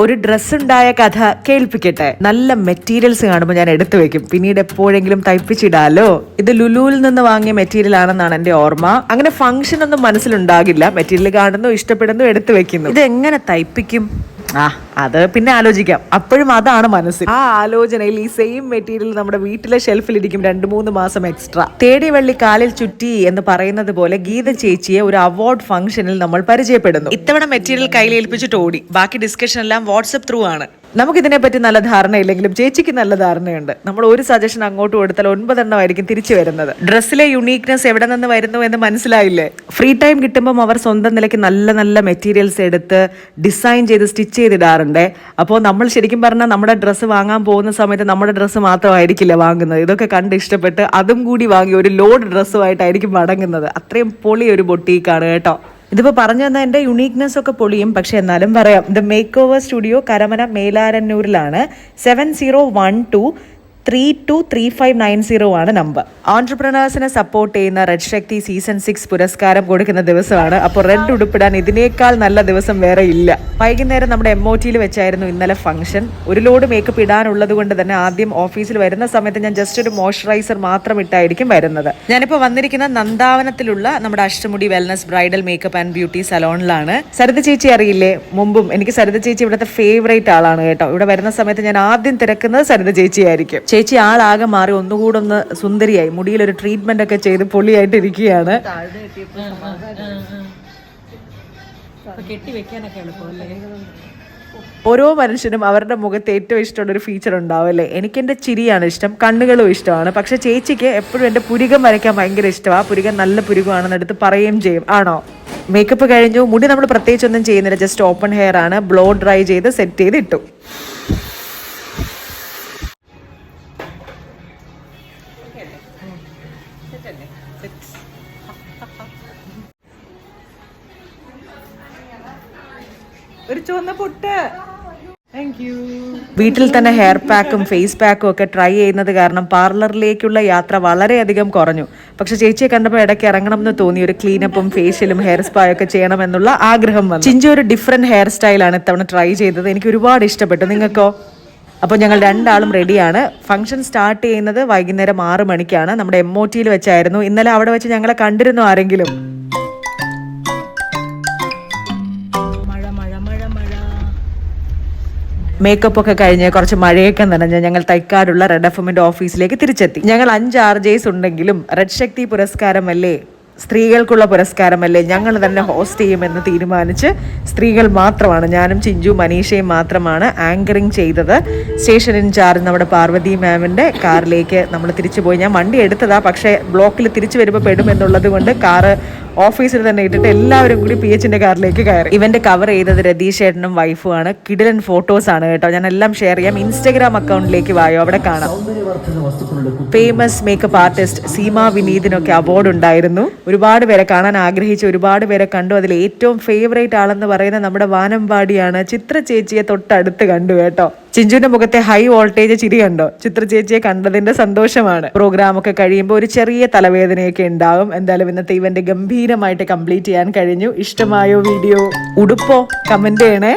ഒരു ഡ്രസ് ഉണ്ടായ കഥ കേൾപ്പിക്കട്ടെ. നല്ല മെറ്റീരിയൽസ് കാണുമ്പോൾ ഞാൻ എടുത്തു വെക്കും. പിന്നീട് എപ്പോഴെങ്കിലും തയ്പ്പിച്ചിടാലോ? ഇത് ലുലുവിൽ നിന്ന് വാങ്ങിയ മെറ്റീരിയൽ ആണെന്നാണ് എന്റെ ഓർമ്മ. അങ്ങനെ ഫംഗ്ഷൻ ഒന്നും മനസ്സിലുണ്ടാകില്ല. മെറ്റീരിയൽ കാണുന്നു ഇഷ്ടപ്പെടുന്നു എടുത്തു വെക്കുന്നു. ഇത് എങ്ങനെ തയ്പ്പിക്കും? ആ അത് പിന്നെ ആലോചിക്കാം. അപ്പോഴും അതാണ് മനസ്സിൽ. ആ ആലോചനയിൽ ഈ സെയിം മെറ്റീരിയൽ നമ്മുടെ വീട്ടിലെ ഷെൽഫിലിരിക്കും രണ്ട് മൂന്ന് മാസം എക്സ്ട്രാ തേടി വള്ളി കാലിൽ ചുറ്റി എന്ന് പറയുന്നത് പോലെ ഗീത ചേച്ചിയെ ഒരു അവാർഡ് ഫംഗ്ഷനിൽ നമ്മൾ പരിചയപ്പെടുന്നു. ഇത്തവണ മെറ്റീരിയൽ കയ്യിൽ ഏൽപ്പിച്ചിട്ട് ഓടി. ബാക്കി ഡിസ്കഷൻ എല്ലാം വാട്സപ്പ് ത്രൂ ആണ്. നമുക്കിതിനെ പറ്റി നല്ല ധാരണയില്ലെങ്കിലും ചേച്ചിക്ക് നല്ല ധാരണയുണ്ട്. നമ്മൾ ഒരു സജഷൻ അങ്ങോട്ട് കൊടുത്താൽ ഒൻപതെണ്ണമായിരിക്കും തിരിച്ചു വരുന്നത്. ഡ്രസ്സിലെ യുണീക്നെസ് എവിടെ നിന്ന് വരുന്നു എന്ന് മനസ്സിലായില്ലേ? ഫ്രീ ടൈം കിട്ടുമ്പം അവർ സ്വന്തം നിലയ്ക്ക് നല്ല നല്ല മെറ്റീരിയൽസ് എടുത്ത് ഡിസൈൻ ചെയ്ത് സ്റ്റിച്ച് ചെയ്തിടാറുണ്ട്. അപ്പോൾ നമ്മൾ ശരിക്കും പറഞ്ഞാൽ നമ്മുടെ ഡ്രസ്സ് വാങ്ങാൻ പോകുന്ന സമയത്ത് നമ്മുടെ ഡ്രസ്സ് മാത്രമായിരിക്കില്ല വാങ്ങുന്നത്. ഇതൊക്കെ കണ്ട് ഇഷ്ടപ്പെട്ട് അതും കൂടി വാങ്ങി ഒരു ലോഡ് ഡ്രസ്സുമായിട്ടായിരിക്കും മടങ്ങുന്നത്. അത്രയും പൊളി ഒരു ബൊട്ടീക്കാണ് കേട്ടോ. ഇതിപ്പോ പറഞ്ഞു തന്ന എന്റെ യുണീക്നെസ് ഒക്കെ പൊളിയും. പക്ഷെ എന്നാലും പറയാം the makeover studio Karamana മേലാരന്നൂരിലാണ്. Seven zero one two three two three five nine zero ആണ് നമ്പർ ഓൺട്രപ്രണേഴ്സിനെ സപ്പോർട്ട് ചെയ്യുന്ന റെഡ് ശക്തി സീസൺ സിക്സ് പുരസ്കാരം കൊടുക്കുന്ന ദിവസമാണ്. അപ്പോൾ റെഡ് ഉടുപ്പിടാൻ ഇതിനേക്കാൾ നല്ല ദിവസം വേറെ ഇല്ല. വൈകുന്നേരം നമ്മുടെ എം ഒ ടിയിൽ വെച്ചായിരുന്നു ഇന്നലെ ഫംഗ്ഷൻ ഒരു ലോഡ് മേക്കപ്പ് ഇടാനുള്ളത് കൊണ്ട് തന്നെ ആദ്യം ഓഫീസിൽ വരുന്ന സമയത്ത് ഞാൻ ജസ്റ്റ് ഒരു മോയ്സ്ചറൈസർ മാത്രം ഇട്ടായിരിക്കും വരുന്നത്. ഞാനിപ്പോൾ വന്നിരിക്കുന്ന നന്ദാവനത്തിലുള്ള നമ്മുടെ Ashtamudi wellness bridal makeup and beauty സലോണിലാണ് Saritha ചേച്ചി അറിയില്ലേ? മുമ്പും എനിക്ക് സരിത ചേച്ചി ഇവിടുത്തെ ഫേവറേറ്റ് ആളാണ് കേട്ടോ. ഇവിടെ വരുന്ന സമയത്ത് ഞാൻ ആദ്യം തിരക്കുന്നത് സരിത ചേച്ചി ആയിരിക്കും ചേച്ചി ആളാകെ മാറി ഒന്നുകൂടെ ഒന്ന് സുന്ദരിയായി. മുടിയിൽ ഒരു ട്രീറ്റ്മെന്റ് ഒക്കെ ചെയ്ത് പൊളിയായിട്ട് ഇരിക്കുകയാണ്. ഓരോ മനുഷ്യനും അവരുടെ മുഖത്ത് ഏറ്റവും ഇഷ്ടമുള്ള ഒരു ഫീച്ചർ ഉണ്ടാവും അല്ലേ? എനിക്ക് എന്റെ ചിരിയാണ് ഇഷ്ടം കണ്ണുകളും ഇഷ്ടമാണ്. പക്ഷെ ചേച്ചിക്ക് എപ്പോഴും എന്റെ പുരികം വരയ്ക്കാൻ ഭയങ്കര ഇഷ്ടമാണ് പുരികം നല്ല പുരികമാണെന്ന് എടുത്ത് പറയുകയും ചെയ്യും. ആണോ? മേക്കപ്പ് കഴിഞ്ഞു. മുടി നമ്മൾ പ്രത്യേകിച്ചൊന്നും ചെയ്യുന്നില്ല. ജസ്റ്റ് ഓപ്പൺ ഹെയർ ആണ്. ബ്ലോ ഡ്രൈ ചെയ്ത് സെറ്റ് ചെയ്ത് ഇട്ടു. ഒരു ചുവന്ന പൊട്ട്. വീട്ടിൽ തന്നെ ഹെയർ പാക്കും ഫേസ് പാക്കും ഒക്കെ ട്രൈ ചെയ്യുന്നത് കാരണം പാർലറിലേക്കുള്ള യാത്ര വളരെയധികം കുറഞ്ഞു. പക്ഷെ ചേച്ചിയെ കണ്ടപ്പോൾ ഇടയ്ക്ക് ഇറങ്ങണം എന്ന് തോന്നി. ഒരു ക്ലീനപ്പും ഫേഷ്യലും ഹെയർ സ്പായും ഒക്കെ ചെയ്യണമെന്നുള്ള ആഗ്രഹം വന്നു. ചിഞ്ചു ഒരു ഡിഫറെന്റ് ഹെയർ സ്റ്റൈലാണ് ഇത്തവണ ട്രൈ ചെയ്തത്. എനിക്ക് ഒരുപാട് ഇഷ്ടപ്പെട്ടു. നിങ്ങൾക്കോ? അപ്പോൾ ഞങ്ങൾ രണ്ടാളും റെഡിയാണ് ഫംഗ്ഷൻ സ്റ്റാർട്ട് ചെയ്യുന്നത് വൈകുന്നേരം ആറ് മണിക്കാണ്. നമ്മുടെ എം ഒ ടിയിൽ വെച്ചായിരുന്നു. ഇന്നലെ അവിടെ വെച്ച് ഞങ്ങളെ കണ്ടിരുന്നു ആരെങ്കിലും? മേക്കപ്പ് ഒക്കെ കഴിഞ്ഞ് കുറച്ച് മഴയൊക്കെ നനഞ്ഞ് ഞങ്ങൾ തൈക്കാടുള്ള റെഡ് എഫ് എമ്മിന്റെ ഓഫീസിലേക്ക് തിരിച്ചെത്തി. ഞങ്ങൾ അഞ്ച് ആർ ജെസ് ഉണ്ടെങ്കിലും റെഡ് ശക്തി പുരസ്കാരമല്ലേ? സ്ത്രീകൾക്കുള്ള പുരസ്കാരമല്ലേ? ഞങ്ങൾ തന്നെ ഹോസ്റ്റ് ചെയ്യുമെന്ന് തീരുമാനിച്ച് സ്ത്രീകൾ മാത്രമാണ് ഞാനും ചിഞ്ചു മനീഷയും മാത്രമാണ് ആങ്കറിങ് ചെയ്തത്. സ്റ്റേഷൻ ഇൻചാർജ് നമ്മുടെ പാർവതി മാമിന്റെ കാറിലേക്ക് നമ്മൾ തിരിച്ചു പോയി ഞാൻ വണ്ടി എടുത്തതാ പക്ഷേ ബ്ലോക്കിൽ തിരിച്ചു വരുമ്പോൾ പെടും എന്നുള്ളത് കൊണ്ട് കാറ് ഓഫീസിൽ തന്നെ ഇട്ടിട്ട് എല്ലാവരും കൂടി പി എച്ചിന്റെ കാറിലേക്ക് കയറി. ഇവന്റെ കവർ ചെയ്തത് രതീഷ് ഏട്ടനും വൈഫും ആണ്. കിടിലൻ ഫോട്ടോസ് ആണ് കേട്ടോ. ഞാൻ എല്ലാം ഷെയർ ചെയ്യാം. ഇൻസ്റ്റാഗ്രാം അക്കൗണ്ടിലേക്ക് വായോ അവിടെ കാണാം. ഫേമസ് മേക്കപ്പ് ആർട്ടിസ്റ്റ് സീമ വിനീതിനൊക്കെ അവാർഡ് ഉണ്ടായിരുന്നു. ഒരുപാട് പേരെ കാണാൻ ആഗ്രഹിച്ച. ഒരുപാട് പേരെ കണ്ടു. അതിൽ ഏറ്റവും ഫേവറേറ്റ് ആളെന്ന് പറയുന്ന നമ്മുടെ വാനമ്പാടിയാണ്. ചിത്ര ചേച്ചിയെ തൊട്ടടുത്ത് കണ്ടു കേട്ടോ. ചിഞ്ചുവിന്റെ മുഖത്തെ ഹൈ വോൾട്ടേജ് ചിരി കണ്ടോ? ചിത്ര ചേച്ചിയെ കണ്ടതിന്റെ സന്തോഷമാണ്. പ്രോഗ്രാം ഒക്കെ കഴിയുമ്പോൾ ഒരു ചെറിയ തലവേദനയൊക്കെ ഉണ്ടാവും. എന്തായാലും ഇന്നത്തെ ഇവന്റ് ഗംഭീരമായിട്ട് കംപ്ലീറ്റ് ചെയ്യാൻ കഴിഞ്ഞു. ഇഷ്ടമായോ വീഡിയോ ഉടുപ്പോ കമന്റ് ചെയ്യണേ.